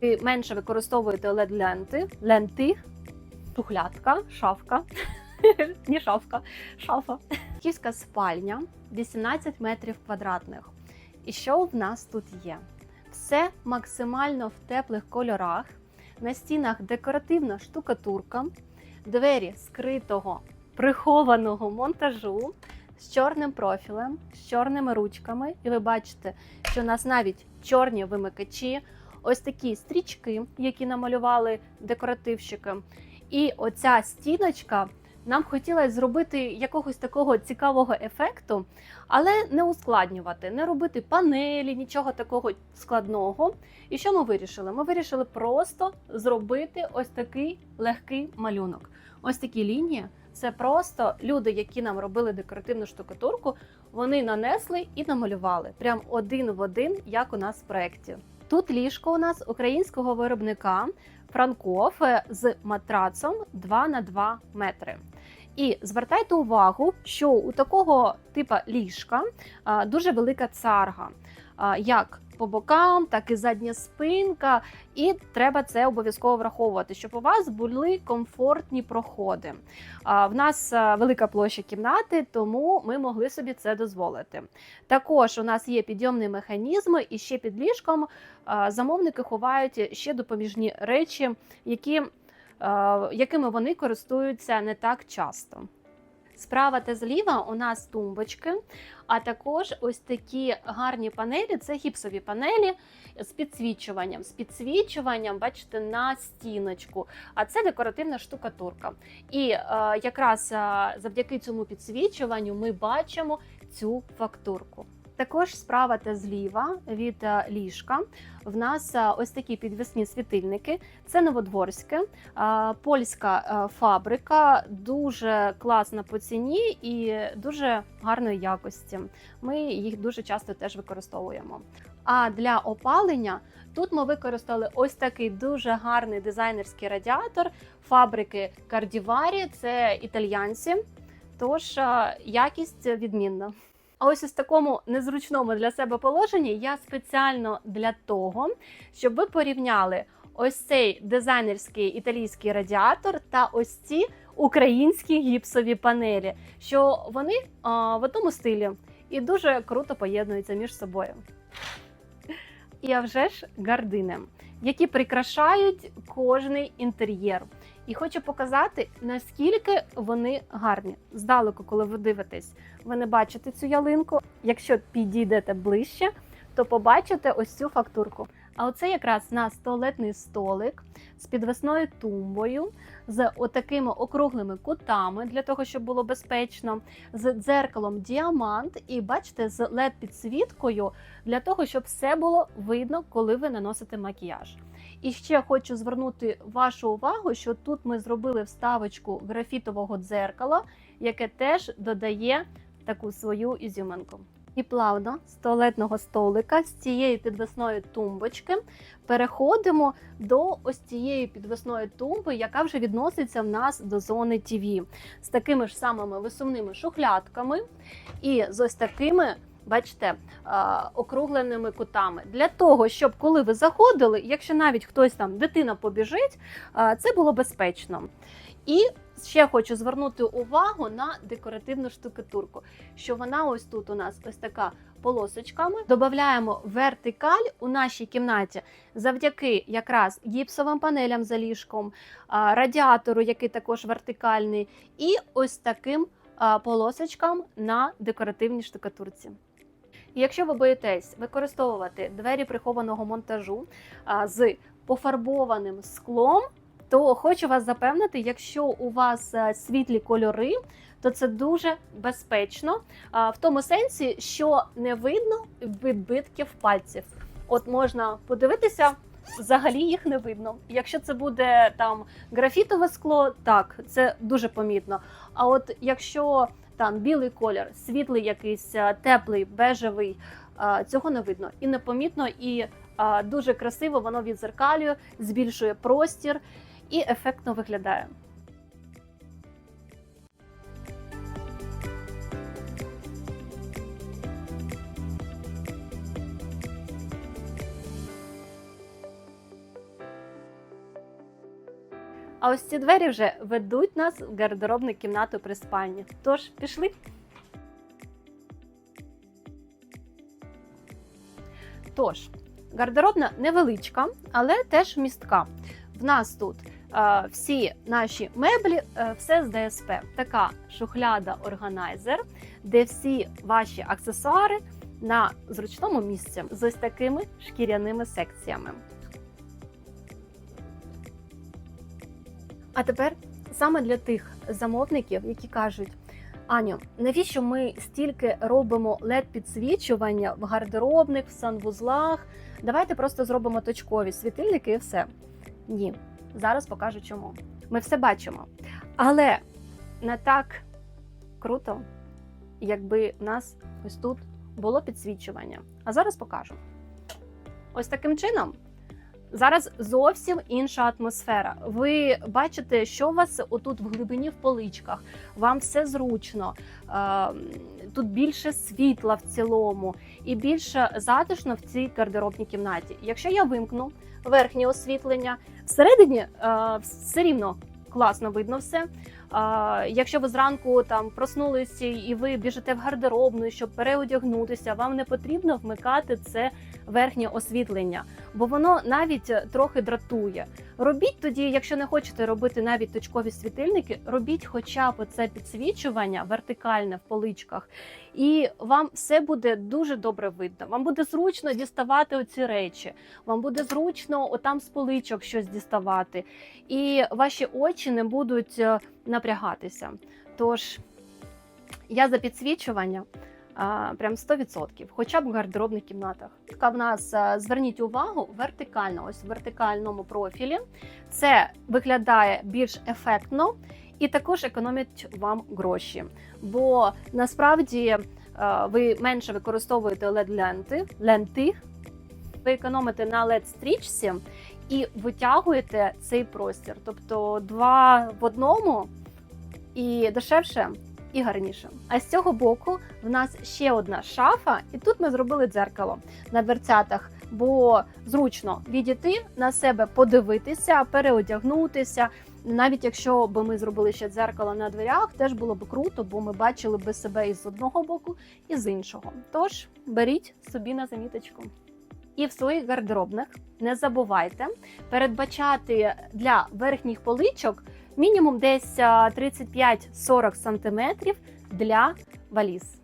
Ви менше використовуєте led ленти, ленти, тухлятка, шафка. Не шафка, шафа. Київська спальня 18 метрів квадратних. І що в нас тут є? Все максимально в теплих кольорах. На стінах декоративна штукатурка, двері скритого прихованого монтажу з чорним профілем, з чорними ручками. І ви бачите, що у нас навіть чорні вимикачі, ось такі стрічки, які намалювали декоративщики. І оця стіночка. Нам хотілося зробити якогось такого цікавого ефекту, але не ускладнювати, не робити панелі, нічого такого складного. І що ми вирішили? Ми вирішили просто зробити ось такий легкий малюнок. Ось такі лінії. Це просто люди, які нам робили декоративну штукатурку, вони нанесли і намалювали прям один в один, як у нас в проєкті. Тут ліжко у нас українського виробника Франков е, з матрацом 2 на 2 метри. І звертайте увагу, що у такого типа ліжка дуже велика царга, як по бокам, так і задня спинка. І треба це обов'язково враховувати, щоб у вас були комфортні проходи. В нас велика площа кімнати, тому ми могли собі це дозволити. Також у нас є підйомні механізми, і ще під ліжком замовники ховають ще допоміжні речі, які е, якими вони користуються не так часто. Справа та зліва у нас тумбочки, а також ось такі гарні панелі це гіпсові панелі з підсвічуванням. З підсвічуванням, бачите, на стіночку. А це декоративна штукатурка. І е, якраз е, завдяки цьому підсвічуванню ми бачимо цю фактурку. Також справа та зліва від е, ліжка в нас е, ось такі підвісні світильники. Це новодворське, е, польська фабрика, дуже класна по ціні і дуже гарної якості. Ми їх дуже часто теж використовуємо. А для опалення тут ми використали ось такий дуже гарний дизайнерський радіатор фабрики Кардіварі. Це італьянці. Тож якість відмінна. А ось ось такому незручному для себе положенні я спеціально для того, щоб ви порівняли ось цей дизайнерський італійський радіатор та ось ці українські гіпсові панелі, що вони а, в одному стилі і дуже круто поєднуються між собою. І а вже ж гардини, які прикрашають кожний інтер'єр. І хочу показати, наскільки вони гарні. Здалеку, коли ви дивитесь, ви не бачите цю ялинку. Якщо підійдете ближче, то побачите ось цю фактурку. А оце якраз у нас туалетний столик з підвесною тумбою, з отакими округлими кутами для того, щоб було безпечно, з дзеркалом діамант, і бачите, з led підсвіткою для того, щоб все було видно, коли ви наносите макіяж. І ще хочу звернути вашу увагу, що тут ми зробили вставочку графітового дзеркала, яке теж додає таку свою ізюминку. І плавно з туалетного столика, з цієї підвесної тумбочки, переходимо до ось цієї підвесної тумби, яка вже відноситься в нас до зони ТВ, з такими ж самими висумними шухлядками і з ось такими. Бачите, округленими кутами для того, щоб коли ви заходили, якщо навіть хтось там дитина побіжить, це було безпечно. І ще хочу звернути увагу на декоративну штукатурку, що вона ось тут у нас ось така полосочками. Додаємо вертикаль у нашій кімнаті завдяки якраз гіпсовим панелям за ліжком, радіатору, який також вертикальний, і ось таким полосочкам на декоративній штукатурці. Якщо ви боїтесь використовувати двері прихованого монтажу з пофарбованим склом, то хочу вас запевнити, якщо у вас світлі кольори, то це дуже безпечно в тому сенсі, що не видно відбитків пальців. От можна подивитися. Взагалі їх не видно. Якщо це буде там графітове скло, так це дуже помітно. А от якщо там білий колір, світлий, якийсь е, теплий, бежевий, е, цього не видно і непомітно, і е, дуже красиво воно відзеркалює, збільшує простір і ефектно виглядає. А ось ці двері вже ведуть нас в гардеробну кімнату при спальні. Тож пішли. Тож, гардеробна невеличка, але теж містка. В нас тут е, всі наші меблі, е, все з ДСП. Така шухляда органайзер, де всі ваші аксесуари на зручному місці з ось такими шкіряними секціями. А тепер саме для тих замовників, які кажуть: Аню, навіщо ми стільки робимо led підсвічування в гардеробних, в санвузлах? Давайте просто зробимо точкові світильники і все. Ні, зараз покажу чому. Ми все бачимо. Але не так круто, якби в нас ось тут було підсвічування. А зараз покажу. Ось таким чином. Зараз зовсім інша атмосфера. Ви бачите, що у вас отут в глибині в поличках. Вам все зручно, е, тут більше світла в цілому і більше затишно в цій гардеробній кімнаті. Якщо я вимкну верхнє освітлення, всередині е, все рівно класно видно все. Якщо ви зранку там проснулися і ви біжите в гардеробну, щоб переодягнутися, вам не потрібно вмикати це верхнє освітлення, бо воно навіть трохи дратує. Робіть тоді, якщо не хочете робити навіть точкові світильники, робіть хоча б це підсвічування вертикальне в поличках, і вам все буде дуже добре видно. Вам буде зручно діставати оці речі, вам буде зручно отам з поличок щось діставати, і ваші очі не будуть е, напрягатися. Тож я за підсвічування. Прям 100%, хоча б в гардеробних кімнатах. Така в нас зверніть увагу вертикально, ось в вертикальному профілі. Це виглядає більш ефектно і також економить вам гроші. Бо насправді ви менше використовуєте led ленти ленти, ви економите на led стрічці і витягуєте цей простір. Тобто два в одному і дешевше. І гарніше. А з цього боку в нас ще одна шафа, і тут ми зробили дзеркало на дверцятах, бо зручно відійти на себе, подивитися, переодягнутися. Навіть якщо б ми зробили ще дзеркало на дверях, теж було б круто, бо ми бачили би себе і з одного боку, і з іншого. Тож беріть собі на заміточку. І в своїх гардеробних не забувайте передбачати для верхніх поличок мінімум десь 35-40 см для валіз.